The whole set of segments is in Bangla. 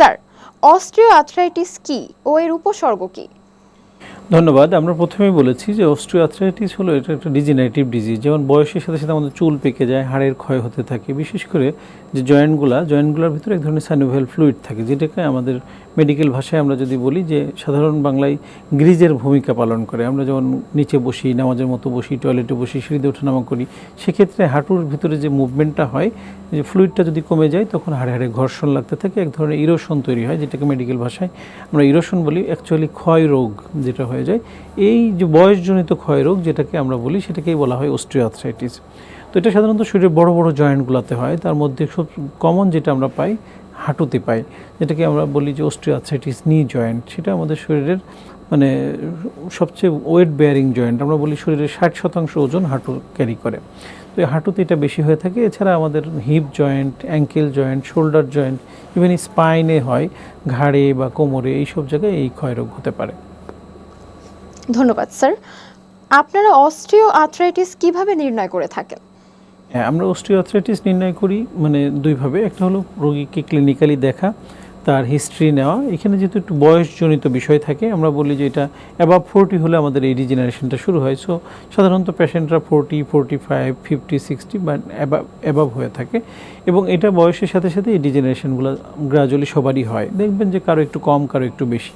স্যার অস্ট্রিও আর্থ্রাইটিস কি ও এর উপসর্গ কি? ধন্যবাদ। আমরা প্রথমেই বলেছি যে অস্ট্রিওআর্থ্রাইটিস হলো এটা একটা ডিজেনারেটিভ ডিজিজ। যেমন বয়সের সাথে সাথে আমাদের চুল পেকে যায়, হাড়ের ক্ষয় হতে থাকে। বিশেষ করে যে জয়েন্টগুলা, জয়েন্টগুলোর ভিতরে এক ধরনের সাইনোভেল ফ্লুইড থাকে, যেটাকে আমাদের মেডিকেল ভাষায় আমরা যদি বলি যে সাধারণ বাংলায় গ্রিজের ভূমিকা পালন করে। আমরা যেমন নিচে বসি, নামাজের মতো বসি, টয়লেটে বসি, সিঁড়িতে ওঠানামা করি, সেক্ষেত্রে হাঁটুর ভিতরে যে মুভমেন্টটা হয়, যে ফ্লুইডটা যদি কমে যায়, তখন হাড়ে হাড়ে ঘর্ষণ লাগতে থাকে, এক ধরনের ইরোশন তৈরি হয়, যেটাকে মেডিকেল ভাষায় আমরা ইরোশন বলি। অ্যাকচুয়ালি ক্ষয় রোগ যেটা হয়ে যায়। এই যে বয়সজনিত ক্ষয় রোগ যেটাকে আমরা বলি, সেটাকেই বলা হয় অস্ট্রিওআর্থ্রাইটিস তো এটা সাধারণত শরীরের বড় বড় জয়েন্টগুলোতে হয়। তার মধ্যে খুব কমন যেটা আমরা পাই, হাঁটুতে পাই। যেটাকে আমরা বলি যে অস্ট্রিওআর্থ্রাইটিস নি জয়েন্ট সেটা আমাদের শরীরের মানে সবচেয়ে ওয়েট বেয়ারিং জয়েন্ট আমরা বলি শরীরের ষাট শতাংশ ওজন হাঁটু ক্যারি করে। তো এই হাঁটুতে এটা বেশি হয়ে থাকে। এছাড়া আমাদের hip joint ankle joint shoulder joint even স্পাইনে হয়, ঘাড়ে বা কোমরে এই সব জায়গায় এই ক্ষয়রোগ হতে পারে। ধন্যবাদ, স্যার। আপনারা অস্ট্রিও আর্থ্রাইটিস কীভাবে নির্ণয় করে থাকেন? হ্যাঁ আমরা অস্ট্রিওআর্থ্রাইটিস নির্ণয় করি মানে দুইভাবে একটা হলো রোগীকে ক্লিনিক্যালি দেখা, তার হিস্ট্রি নেওয়া। এখানে যেহেতু একটু বয়সজনিত বিষয় থাকে, আমরা বলি যে এটা অ্যাবাভ ফোরটি হলে আমাদের এই রিজেনারেশনটা শুরু হয়। সো সাধারণত পেশেন্টরা forty forty five fifty sixty বা অ্যাবাভ হয়ে থাকে। এবং এটা বয়সের সাথে সাথে এই ডিজেনারেশনগুলো গ্রাজুয়ালি সবারই হয়। দেখবেন যে কারও একটু কম, কারও একটু বেশি।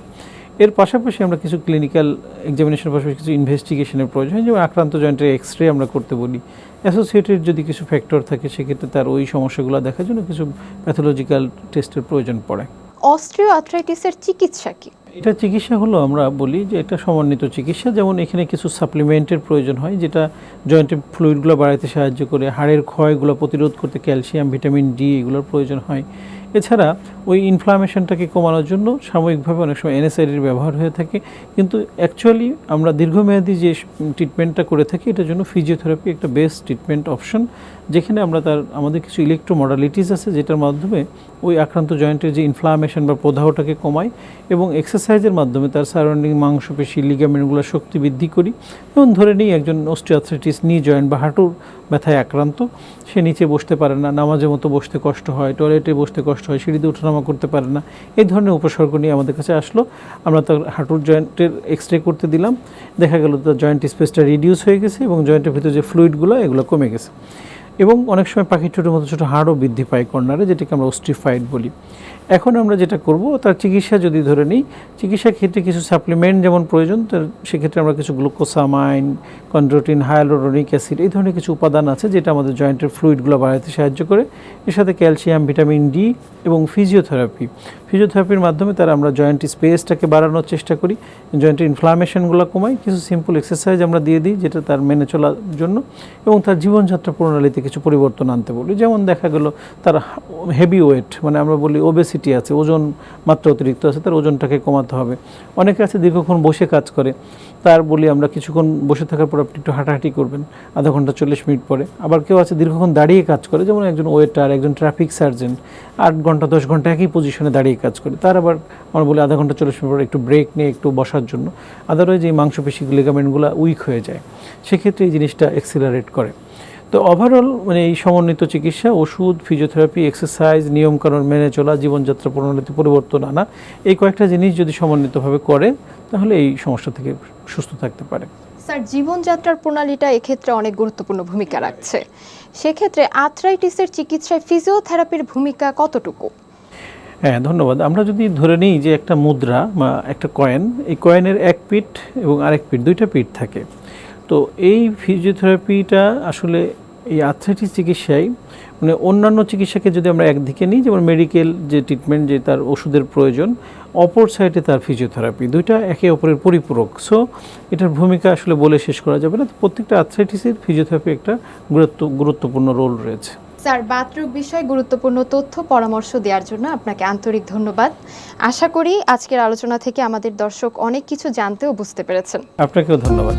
এর পাশাপাশি আমরা কিছু ক্লিনিক্যাল এক্সামিনেশনের পাশাপাশি কিছু ইনভেস্টিগেশনের প্রয়োজন হয় যেমন আক্রান্ত জয়েন্টের এক্স রে আমরা করতে বলি। অ্যাসোসিয়েটেড যদি কিছু ফ্যাক্টর থাকে সেক্ষেত্রে তার ওই সমস্যাগুলো দেখার জন্য কিছু প্যাথোলজিক্যাল টেস্টের প্রয়োজন পড়ে। অস্ট্রিও আর্থ্রাইটিসের চিকিৎসা কি? এটা চিকিৎসা হলো আমরা বলি যে এটা সমন্বিত চিকিৎসা। যেমন এখানে কিছু সাপ্লিমেন্টের প্রয়োজন হয় যেটা জয়েন্টের ফ্লুইডগুলো বাড়াতে সাহায্য করে হাড়ের ক্ষয়গুলো প্রতিরোধ করতে ক্যালসিয়াম ভিটামিন ডি এগুলোর প্রয়োজন হয়। এছাড়া ওই ইনফ্লামেশনটাকে কমানোর জন্য সাময়িকভাবে অনেক সময় এনএসআইডির ব্যবহার হয়ে থাকে। কিন্তু অ্যাকচুয়ালি আমরা দীর্ঘমেয়াদী যে ট্রিটমেন্টটা করে থাকি, এটার জন্য ফিজিওথেরাপি একটা বেস্ট ট্রিটমেন্ট অপশন যেখানে আমরা তার, আমাদের কিছু ইলেকট্রো মডালিটিস আছে, যেটার মাধ্যমে ওই আক্রান্ত জয়েন্টের যে ইনফ্লামেশন বা প্রদাহটাকে কমাই এবং এক্সারসাইজের মাধ্যমে তার সারাউন্ডিং মাংসপেশি লিগামেন্টগুলো শক্তি বৃদ্ধি করি। এবং ধরে নিই, একজন অস্টিওআর্থ্রাইটিস নি জয়েন্ট বা হাঁটুর ব্যথায় আক্রান্ত, সে নিচে বসতে পারে না, নামাজের মতো বসতে কষ্ট হয় টয়লেটে বসতে কষ্ট হয় সিঁড়িতে ওঠানামা করতে পারে না। এই ধরনের উপসর্গ নিয়ে আমাদের কাছে আসলো। আমরা তার হাঁটুর জয়েন্টের এক্স রে করতে দিলাম। দেখা গেল তার জয়েন্ট স্পেসটা রিডিউস হয়ে গেছে এবং জয়েন্টের ভিতরে যে ফ্লুইডগুলো এগুলো কমে গেছে। এবং অনেক সময় পাখির ছোটো মতো ছোটো হাড়ও বৃদ্ধি পায় কর্নারে, যেটাকে আমরা অস্টিফাইড বলি। এখন আমরা যেটা করব, তার চিকিৎসা যদি ধরে নিই চিকিৎসার ক্ষেত্রে কিছু সাপ্লিমেন্ট যেমন প্রয়োজন, তার সেক্ষেত্রে আমরা কিছু গ্লুকোসামাইন, কন্ড্রোটিন হায়ালোরনিক অ্যাসিড, এই ধরনের কিছু উপাদান আছে যেটা আমাদের জয়েন্টের ফ্লুইডগুলো বাড়াতে সাহায্য করে। এর সাথে ক্যালসিয়াম, ভিটামিন ডি এবং ফিজিওথেরাপি। ফিজিওথেরাপির মাধ্যমে তার আমরা জয়েন্ট স্পেসটাকে বাড়ানোর চেষ্টা করি জয়েন্টের ইনফ্লামেশনগুলো কমাই, কিছু সিম্পল এক্সারসাইজ আমরা দিয়ে দিই যেটা তার মেনে চলার জন্য এবং তার জীবনযাত্রা প্রণালীতে কিছু পরিবর্তন আনতে বলি। যেমন দেখা গেল তার হেভি ওয়েট মানে আমরা বলি ওবেসিটি আছে, ওজন মাত্রা অতিরিক্ত আছে, তার ওজনটাকে কমাতে হবে। অনেকে আছে দীর্ঘক্ষণ বসে কাজ করে, তার বলি আমরা কিছুক্ষণ বসে থাকার পর আপনি একটু হাঁটাহাঁটি করবেন, আধা ঘণ্টা চল্লিশ মিনিট পরে। আবার কেউ আছে দীর্ঘক্ষণ দাঁড়িয়ে কাজ করে, যেমন একজন ওয়েটার একজন ট্রাফিক সার্জেন্ট আট ঘণ্টা, দশ ঘণ্টা একই পজিশনে দাঁড়িয়ে কাজ করে। তার আবার আমরা বলি আধা ঘণ্টা চল্লিশ মিনিট পর একটু ব্রেক নিয়ে একটু বসার জন্য। আদারওয়াইজ এই মাংসপেশি লিগামেন্টগুলো উইক হয়ে যায়। সেক্ষেত্রে এই জিনিসটা এক্সিলারেট করে। তো ওভারঅল মানে এই সমন্বিত চিকিৎসা, ওষুধ ফিজিওথেরাপি এক্সারসাইজ নিয়মকানুন মেনে চলা, জীবনযাত্রা প্রণালীতে পরিবর্তন আনা, এই কয়েকটা জিনিস যদি সমন্বিতভাবে করে তাহলে এই সমস্যা থেকে সুস্থ থাকতে পারে। স্যার, জীবনযাত্রার প্রণালীটা এক্ষেত্রে অনেক গুরুত্বপূর্ণ ভূমিকা রাখছে। সেক্ষেত্রে আর্থ্রাইটিসের চিকিৎসায় ফিজিওথেরাপির ভূমিকা কতটুকু? হ্যাঁ ধন্যবাদ। আমরা যদি ধরে নিই যে একটা মুদ্রা বা একটা কয়েন এই কয়েনের এক পিঠ এবং আরেক পিঠ, দুইটা পিঠ থাকে। তো এই ফিজিওথেরাপিটা আসলে এই আর্থ্রাইটিস চিকিৎসায় মানে অন্যান্য চিকিৎসাকে যদি আমরা একদিকে নিই, যেমন মেডিকেল যে ট্রিটমেন্ট যে তার ওষুধের প্রয়োজন, অপর সাইডে তার ফিজিওথেরাপি দুইটা একে অপরের পরিপূরক। সো এটার ভূমিকা আসলে বলে শেষ করা যাবে না। প্রত্যেকটা আর্থ্রাইটিসের ফিজিওথেরাপি একটা গুরুত্ব, গুরুত্বপূর্ণ রোল রয়েছে। স্যার বাতরোগ বিষয়ে গুরুত্বপূর্ণ তথ্য, পরামর্শ দেওয়ার জন্য আপনাকে আন্তরিক ধন্যবাদ। আশা করি আজকের আলোচনা থেকে আমাদের দর্শক অনেক কিছু জানতে ও বুঝতে পেরেছেন। আপনাকেও ধন্যবাদ।